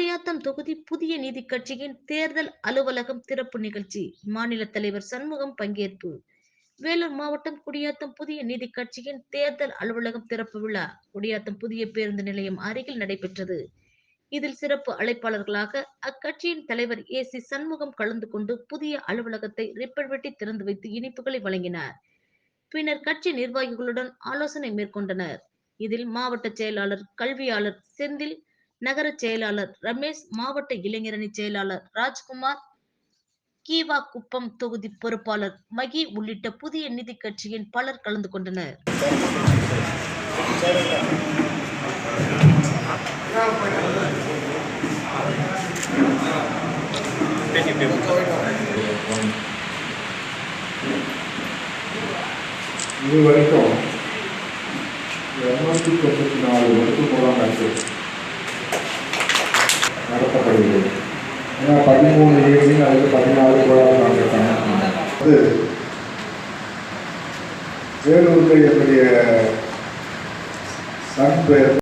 குடியாத்தம் தொகுதி புதிய நீதி கட்சியின் தேர்தல் அலுவலகம் திறப்பு நிகழ்ச்சி. மாநில தலைவர் சண்முகம் பங்கேற்பு. வேலூர் மாவட்டம் குடியாத்தம் புதிய நீதி கட்சியின் தேர்தல் அலுவலகம் திறப்பு விழா குடியாத்தம் புதிய பேருந்து நிலையம் அருகில் நடைபெற்றது. இதில் சிறப்பு அழைப்பாளர்களாக அக்கட்சியின் தலைவர் ஏ சி சண்முகம் கலந்து கொண்டு புதிய அலுவலகத்தை ரிப்பன் வெட்டி திறந்து வைத்து இனிப்புகளை வழங்கினார். பின்னர் கட்சி நிர்வாகிகளுடன் ஆலோசனை மேற்கொண்டனர். இதில் மாவட்ட செயலாளர் கல்வியாளர் செந்தில் நகர செயலாளர் ரமேஷ் மாவட்ட இளைஞரணி செயலாளர் ராஜ்குமார் கீவா குப்பம் தொகுதி பொறுப்பாளர் மகி உள்ளிட்ட புதிய நிதி கட்சியின் பலர் கலந்து கொண்டனர். இது வரைக்கும் இரநூத்தி தொண்ணூத்தி நாலு வருஷம் முகாம்கள் ஏன்னா பதிமூணு ஈவினிங் அதுக்கு பதினாலு முகாம் நடத்திருக்காங்க அது வேலூருக்கு என்னுடைய சன் பேர்.